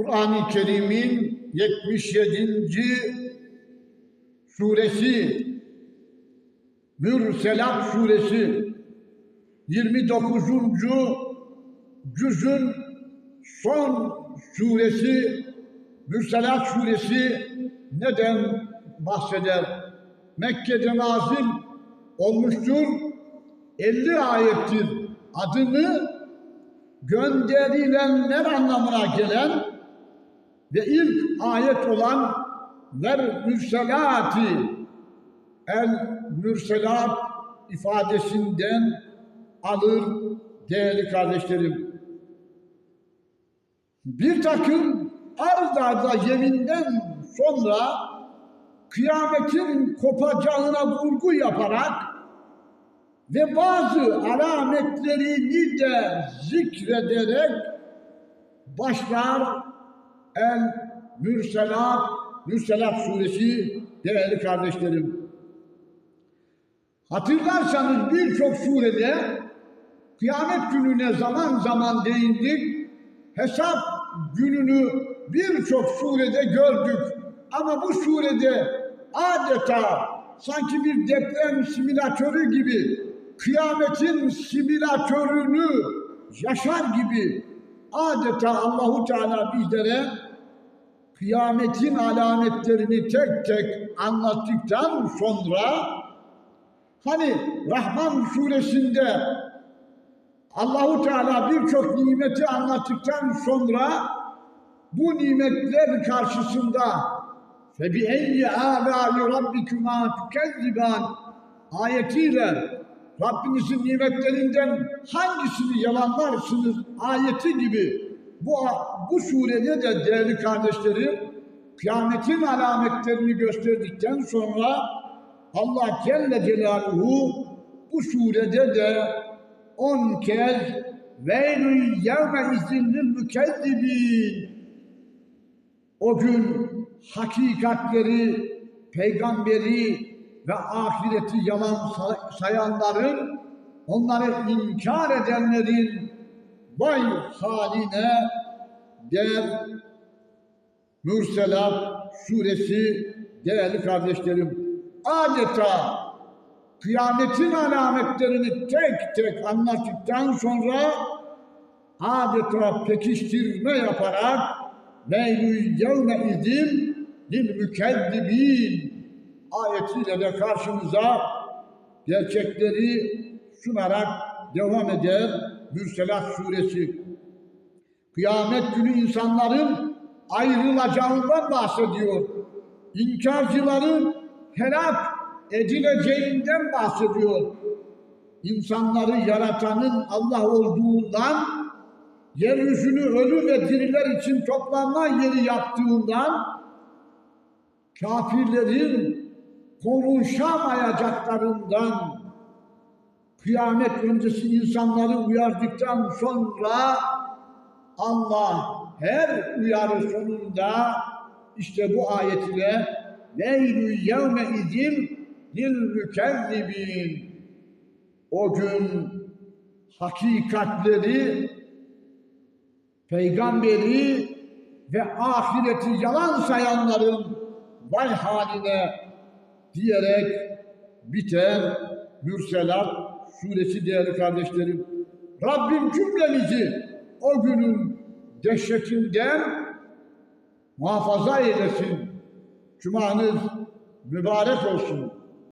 Kur'an-ı Kerim'in 77. suresi Mürselat suresi 29. cüzün son suresi Mürselat suresi neden bahseder? Mekke'de nazil olmuştur. 50 ayettir. Adını gönderilenler anlamına gelen ve ilk ayet olan ver mürselati el mürselat ifadesinden alır değerli kardeşlerim. Bir takım arz arda yeminden sonra kıyametin kopacağına vurgu yaparak ve bazı alametlerini de zikrederek başlar El Mürselat, Mürselat suresi değerli kardeşlerim. Hatırlarsanız birçok surede kıyamet gününe zaman zaman değindik. Hesap gününü birçok surede gördük. Ama bu surede adeta sanki bir deprem simülatörü gibi kıyametin simülatörünü yaşar gibi adeta Allahu Teala bizlere kıyametin alametlerini tek tek anlattıktan sonra hani Rahman suresinde Allahu Teala birçok nimeti anlattıktan sonra bu nimetler karşısında eyyi âlâi rabbikuma tükezziban ayetiyle Rabbinizin nimetlerinden hangisini yalanlarsınız ayeti gibi. Bu, bu surede de değerli kardeşlerim kıyametin alametlerini gösterdikten sonra Allah Celle Celaluhu bu surede de on kez veylü yevme izinlil mükezzibin o gün hakikatleri, peygamberi ve ahireti yalan sayanların, onları inkar edenlerin vay haline der Mürselat suresi değerli kardeşlerim. Adeta kıyametin alametlerini tek tek anlattıktan sonra adeta pekiştirme yaparak veylü yevme izin lil mükezzibin ayetiyle de karşımıza gerçekleri sunarak devam eder Mürselat suresi. Kıyamet günü insanların ayrılacağından bahsediyor. İnkarcıların helak edileceğinden bahsediyor. İnsanları yaratanın Allah olduğundan, yeryüzünü ölü ve diriler için toplanma yeri yaptığından, kafirlerin konuşamayacaklarından kıyamet öncesi insanları uyardıktan sonra Allah her uyarı sonunda işte bu ayet ile veylü yevme izin lil o gün hakikatleri peygamberi ve ahireti yalan sayanların vay haline diyerek biter Mürselat suresi değerli kardeşlerim. Rabbim cümlemizi o günün dehşetinden muhafaza eylesin. Cumanız mübarek olsun.